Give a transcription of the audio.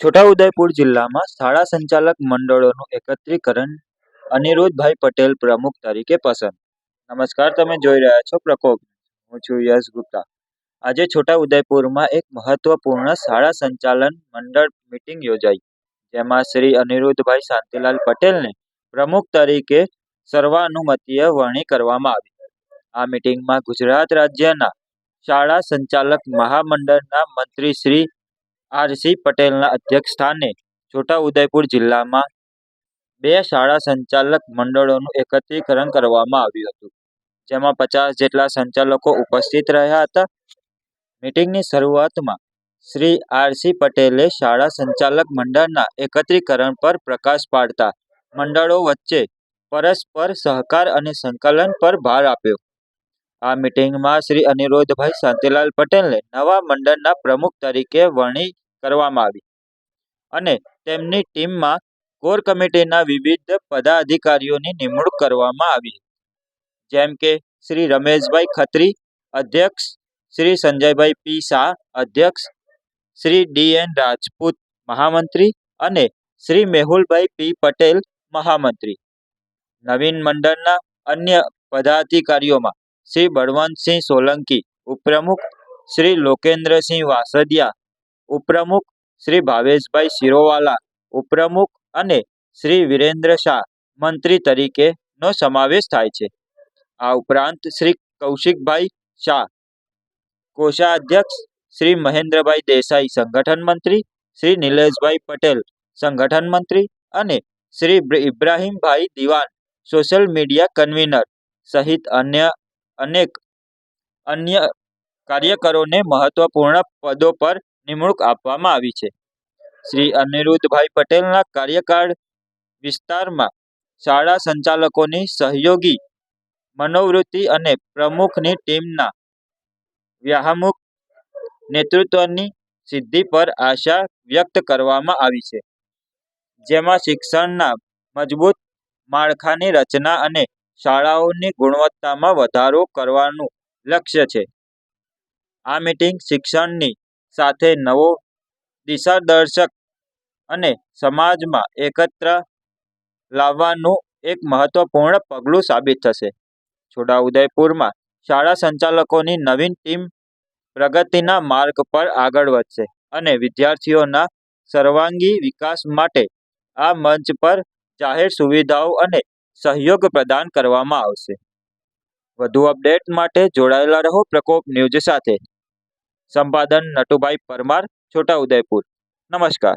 છોટાઉદેપુર જિલ્લામાં શાળા સંચાલક મંડળોનું એકત્રીકરણ અનિરુદ્ધભાઈ પટેલ પ્રમુખ તરીકે પસંદ. નમસ્કાર, તમે જોઈ રહ્યા છો પ્રકોપ. હું છું યશ ગુપ્તા. આજે છોટાઉદેપુરમાં એક મહત્વપૂર્ણ શાળા સંચાલન મંડળ મીટિંગ યોજાઈ, જેમાં શ્રી અનિરુદ્ધભાઈ શાંતિલાલ પટેલને પ્રમુખ તરીકે સર્વાનુમતીય વરણી કરવામાં આવી. આ મીટિંગમાં ગુજરાત રાજ્યના શાળા સંચાલક મહામંડળના મંત્રી શ્રી આરસી પટેલના અધ્યક્ષસ્થાને છોટાઉદેપુર જિલ્લામાં બે શાળા સંચાલક મંડળોનું એકત્રીકરણ કરવામાં આવ્યું હતું, જેમાં પચાસ જેટલા સંચાલકો ઉપસ્થિત રહ્યા હતા. મિટિંગની શરૂઆતમાં શ્રી આરસી પટેલે શાળા સંચાલક મંડળના એકત્રીકરણ પર પ્રકાશ પાડતા મંડળો વચ્ચે પરસ્પર સહકાર અને સંકલન પર ભાર આપ્યો. આ મીટિંગમાં શ્રી અનિરુદ્ધભાઈ શાંતિલાલ પટેલને નવા મંડળના પ્રમુખ તરીકે વરણી કરવામાં આવી અને તેમની ટીમમાં કોર કમિટીના વિવિધ પદાધિકારીઓની નિમણૂક કરવામાં આવી. જેમ કે શ્રી રમેશભાઈ ખત્રી, અધ્યક્ષ શ્રી સંજયભાઈ પી શાહ, અધ્યક્ષ શ્રી ડી એન રાજપૂત મહામંત્રી અને શ્રી મેહુલભાઈ પી પટેલ મહામંત્રી. નવીન મંડળના અન્ય પદાધિકારીઓમાં શ્રી બળવંતસિંહ સોલંકી, ઉપપ્રમુખ શ્રી લોકેન્દ્રસિંહ વાસદિયા, ઉપપ્રમુખ શ્રી ભાવેશભાઈ શિરોવાલા, ઉપપ્રમુખ અને શ્રી વિરેન્દ્ર શાહ મંત્રી તરીકેનો સમાવેશ થાય છે. આ ઉપરાંત શ્રી કૌશિકભાઈ શાહ, કોષાધ્યક્ષ શ્રી મહેન્દ્રભાઈ દેસાઈ સંગઠન મંત્રી, શ્રી નિલેશભાઈ પટેલ સંગઠન મંત્રી અને શ્રી ઇબ્રાહીમભાઈ દિવાન સોશિયલ મીડિયા કન્વીનર સહિત અન્ય અનેક અન્ય કાર્યકરોને મહત્વપૂર્ણ પદો પર નિમણૂક આપવામાં આવી છે. શ્રી અનિરુદ્ધભાઈ પટેલના કાર્યકાળ વિસ્તારમાં શાળા સંચાલકોની સહયોગી, મનોવૃત્તિ અને પ્રમુખની ટીમના વ્યાહમુખ નેતૃત્વની સિદ્ધિ પર આશા વ્યક્ત કરવામાં આવી છે. જેમાં શિક્ષણના મજબૂત માળખાની રચના અને શાળાઓની ગુણવત્તામાં વધારો કરવાનું લક્ષ્ય છે. આ મીટિંગ શિક્ષણની સાથે નવો દિશાદર્શક અને સમાજમાં એકત્ર લાવવાનું એક મહત્વપૂર્ણ પગલું સાબિત થશે. છોટાઉદેપુરમાં શાળા સંચાલકોની નવીન ટીમ પ્રગતિના માર્ગ પર આગળ વધશે અને વિદ્યાર્થીઓના સર્વાંગી વિકાસ માટે આ મંચ પર જાહેર સુવિધાઓ અને સહયોગ પ્રદાન કરવામાં આવશે. વધુ અપડેટ માટે જોડાયેલા રહો પ્રકોપ ન્યૂઝ સાથે. સંપાદન નટુભાઈ પરમાર, છોટાઉદેપુર. નમસ્કાર.